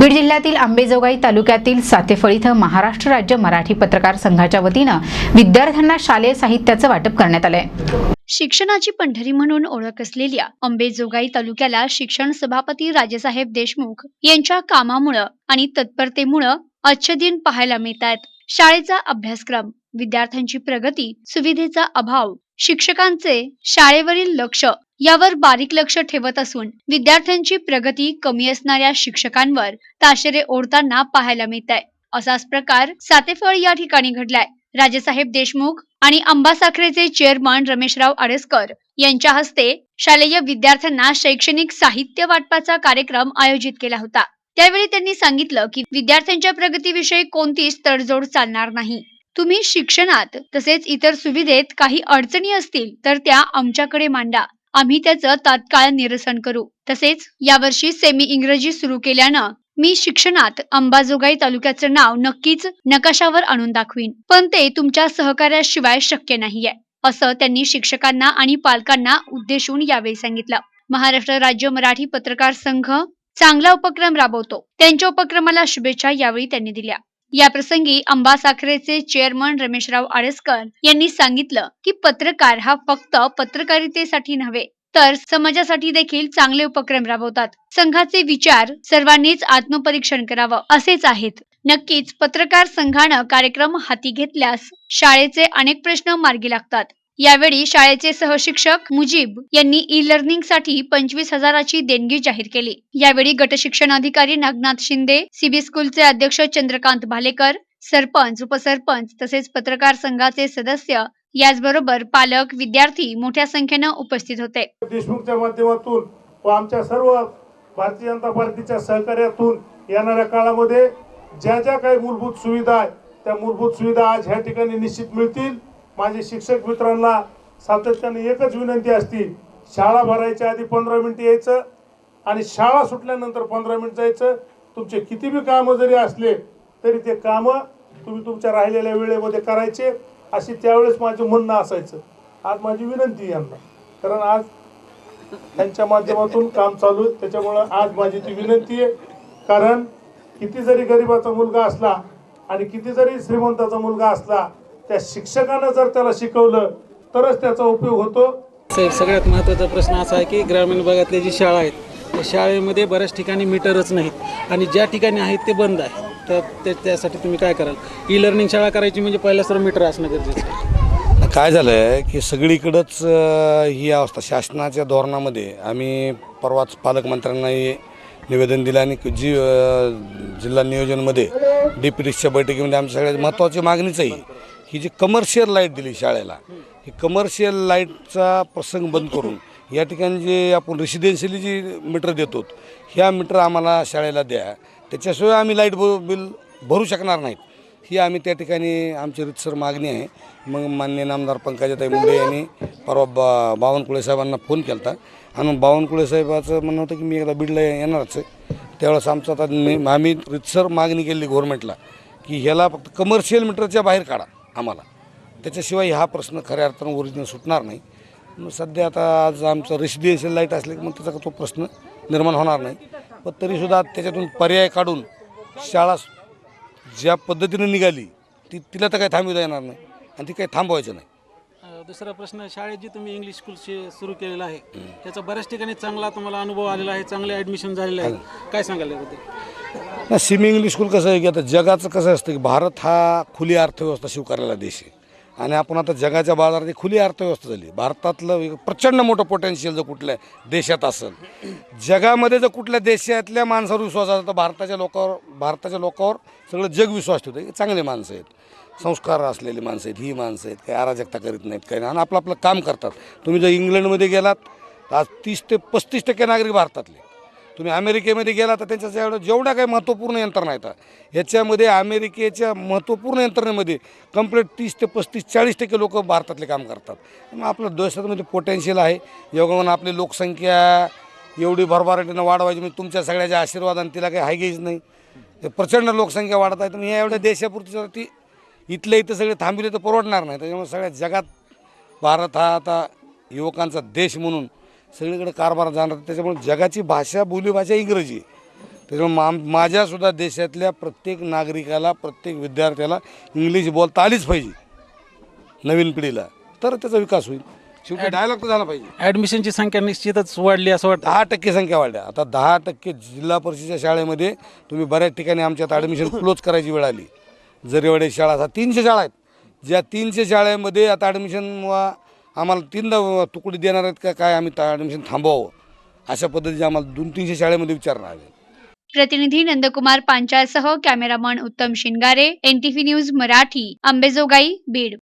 बीड जिल्ह्यातील आंबेजोगाई तालुक्यातील सातेफळ इथं महाराष्ट्र राज्य मराठी पत्रकार संघाच्या वतीनं विद्यार्थ्यांना शालेय साहित्याचं वाटप करण्यात आलंय. शिक्षणाची पंढरी म्हणून ओळख असलेल्या अंबेजोगाई तालुक्याला शिक्षण सभापती राजेसाहेब देशमुख यांच्या कामामुळं आणि तत्परतेमुळं आजचे दिन पाहायला मिळतात शाळेचा अभ्यासक्रम विद्यार्थ्यांची प्रगती सुविधेचा अभाव शिक्षकांचे शाळेवरील लक्ष यावर बारीक लक्ष ठेवत असून विद्यार्थ्यांची प्रगती कमी असणाऱ्या शिक्षकांवर ताशेरे ओढताना पाहायला मिळत आहे असाच प्रकार सातेफळ या ठिकाणी घडलाय. राजेसाहेब देशमुख आणि अंबासाखरेचे चेअरमन रमेशराव आडेसकर यांच्या हस्ते शालेय विद्यार्थ्यांना शैक्षणिक साहित्य वाटपाचा कार्यक्रम आयोजित केला होता. त्यावेळी त्यांनी सांगितलं की विद्यार्थ्यांच्या प्रगतीविषयी कोणतीच तडजोड चालणार नाही. तुम्ही शिक्षणात तसेच इतर सुविधेत काही अडचणी असतील तर त्या आमच्याकडे मांडा. आम्ही त्याचं तात्काळ निरसन करू. तसेच यावर्षी सेमी इंग्रजी सुरू केल्यानं मी शिक्षणात अंबाजोगाई तालुक्याचं नाव नक्कीच नकाशावर आणून दाखवीन. पण ते तुमच्या सहकार्याशिवाय शक्य नाहीये असं त्यांनी शिक्षकांना आणि पालकांना उद्देशून यावेळी सांगितलं. महाराष्ट्र राज्य मराठी पत्रकार संघ चांगला उपक्रम राबवतो. त्यांच्या उपक्रमाला शुभेच्छा यावेळी त्यांनी दिल्या. याप्रसंगी अंबा साखरेचे चेअरमन रमेशराव आडेसकर यांनी सांगितलं की पत्रकार हा फक्त पत्रकारितेसाठी नव्हे तर समाजासाठी देखील चांगले उपक्रम राबवतात. संघाचे विचार सर्वांनीच आत्मपरीक्षण करावं असेच आहेत. नक्कीच पत्रकार संघानं कार्यक्रम हाती घेतल्यास शाळेचे अनेक प्रश्न मार्गी लागतात. यावेळी शाळेचे सहशिक्षक मुजीब यांनी ई लर्निंगसाठी पंचवीस हजाराची देणगी जाहीर केली. यावेळी गटशिक्षण अधिकारी नागनाथ शिंदे सीबी स्कूलचे अध्यक्ष चंद्रकांत भालेकर सरपंच उपसरपंच तसेच पत्रकार संघाचे सदस्य याचबरोबर पालक विद्यार्थी मोठ्या संख्येनं उपस्थित होते. देशमुखच्या माध्यमातून व आमच्या सर्व भारतीय जनता पार्टीच्या सहकार्यातून येणाऱ्या काळामध्ये ज्या ज्या काही मूलभूत सुविधा आहेत त्या मूलभूत सुविधा आज ह्या ठिकाणी निश्चित मिळतील. माझे शिक्षक मित्रांना सातत्याने एकच विनंती असती शाळा भरायच्या आधी पंधरा मिनिटं यायचं आणि शाळा सुटल्यानंतर पंधरा मिनिट जायचं. तुमचे किती बी कामं जरी असले तरी ते कामं तुम्ही तुमच्या राहिलेल्या वेळेमध्ये करायचे. अशी त्यावेळेस माझं म्हणणं असायचं. आज माझी विनंती यांना. कारण आज त्यांच्या माध्यमातून काम चालू आहे. त्याच्यामुळं आज माझी ती विनंती आहे. कारण किती जरी गरिबाचा मुलगा असला आणि किती जरी श्रीमंताचा मुलगा असला त्या शिक्षकानं जर त्याला शिकवलं तरच त्याचा उपयोग होतो. साहेब सगळ्यात महत्त्वाचा प्रश्न असा आहे की ग्रामीण भागातल्या जी शाळा आहेत त्या शाळेमध्ये बऱ्याच ठिकाणी मीटरच नाहीत आणि ज्या ठिकाणी आहेत ते बंद आहे तर ते त्यासाठी तुम्ही काय कराल? ई लर्निंग शाळा करायची म्हणजे पहिल्या सर्व मीटर असणं गरजेचं आहे. काय झालं आहे की सगळीकडंच ही अवस्था शासनाच्या धोरणामध्ये आम्ही परवाच पालकमंत्र्यांनाही निवेदन दिलं आणि जी जिल्हा नियोजनमध्ये डी पी टीच्या बैठकीमध्ये आमच्या सगळ्यात महत्त्वाची मागणीच आहे ही जी कमर्शियल लाइट दिली शाळेला ही कमर्शियल लाईटचा प्रसंग बंद करून या ठिकाणी जे आपण रेसिडेन्शियली जी मीटर देतो ह्या मीटर आम्हाला शाळेला द्या. त्याच्याशिवाय आम्ही लाइट ब बिल भरू शकणार नाहीत. ही आम्ही त्या ठिकाणी आमची रितसर मागणी आहे. मग मान्य नामदार पंकजाताई मुंडे यांनी परवा बा बावनकुळे साहेबांना फोन केला होता आणि बावनकुळे साहेबाचं म्हणणं होतं की मी एकदा बीडला येणारच आहे. त्यावेळेस आमचं आता आम्ही रितसर मागणी केली गव्हर्नमेंटला की ह्याला फक्त कमर्शियल मीटरच्या बाहेर काढा. आम्हाला. त्याच्याशिवाय हा प्रश्न खऱ्या अर्थानं ओरिजिनल सुटणार नाही. मग सध्या आता आज आमचं रेसिडेन्शियल लाइट असले की मग त्याचा तो प्रश्न निर्माण होणार नाही. पण तरीसुद्धा त्याच्यातून पर्याय काढून शाळा ज्या पद्धतीनं निघाली ती तिला तर काही थांबवता येणार नाही आणि ती काही थांबवायचं नाही. दुसरा प्रश्न शाळेत जी तुम्ही इंग्लिश स्कूल सुरू केलेलं आहे त्याचा बऱ्याच ठिकाणी चांगला तुम्हाला अनुभव आलेला आहे चांगले ॲडमिशन झालेले आहे. काय सांगाल याबद्दल? ना सिमी इंग्लिश स्कूल कसं आहे की आता जगाचं कसं असतं की भारत हा खुली अर्थव्यवस्था स्वीकारलेला देश आहे. आणि आपण आता जगाच्या बाजारात एक खुली अर्थव्यवस्था झाली. भारतातलं एक प्रचंड मोठं पोटेन्शियल जर कुठल्या देशात असेल जगामध्ये जर कुठल्या देशातल्या माणसावर विश्वास असेल तर भारताच्या लोकांवर भारताच्या लोकांवर सगळं जग विश्वास ठेवतं हे चांगले माणसं आहेत. संस्कार असलेली माणसं आहेत ही माणसं आहेत काही अराजकता करीत नाहीत काही नाही. आणि आपलं आपलं काम करतात. तुम्ही जर इंग्लंडमध्ये गेलात तर आज तीस ते पस्तीस टक्के नागरिक भारतातले तुम्ही अमेरिकेमध्ये गेला तर त्यांच्या जेवढं जेवढ्या काही महत्त्वपूर्ण यंत्रणा येतात याच्यामध्ये अमेरिकेच्या महत्त्वपूर्ण यंत्रणेमध्ये कंप्लीट तीस ते पस्तीस चाळीस टक्के लोक भारतातले काम करतात. मग आपलं देशामध्ये पोटेन्शियल आहे. योगामान आपली लोकसंख्या एवढी भरभराटीनं वाढवायची म्हणजे तुमच्या सगळ्याच्या आशीर्वादाने तिला काही हायगेज नाही. ते प्रचंड लोकसंख्या वाढत आहे. तर या एवढ्या देशापुरती ती इथल्या इथं सगळे थांबले तर परवडणार नाही. त्याच्यामुळे सगळ्या जगात भारत हा आता युवकांचा देश म्हणून सगळीकडे कारभार जाणार. त्याच्यामुळे जगाची भाषा बोलीभाषा इंग्रजी आहे. त्याच्यामुळे मा माझ्यासुद्धा देशातल्या प्रत्येक नागरिकाला प्रत्येक विद्यार्थ्याला इंग्लिश बोलता आलीच पाहिजे. नवीन पिढीला. तर त्याचा विकास होईल. शेवटी डायलॉग तर झाला पाहिजे. ॲडमिशनची संख्या निश्चितच वाढली असं वाटतं. दहा टक्के संख्या वाढल्या. आता दहा टक्के जिल्हा परिषदेच्या शाळेमध्ये तुम्ही बऱ्याच ठिकाणी आमच्यात ॲडमिशन क्लोज करायची वेळ आली. जरीवाडे शाळा आता तीनशे शाळा आहेत. ज्या तीनशे शाळेमध्ये आता ॲडमिशन आम्हाला तीनदा तुकडी देणार आहेत का काय आम्ही ॲडमिशन थांबवावं? अशा पद्धतीचे आम्हाला दोन तीनशे शाळेमध्ये विचारणार आहे. प्रतिनिधी Nandkumar पांचाळसह cameraman Uttam Shingare NTV news Marathi Ambejogai Beed.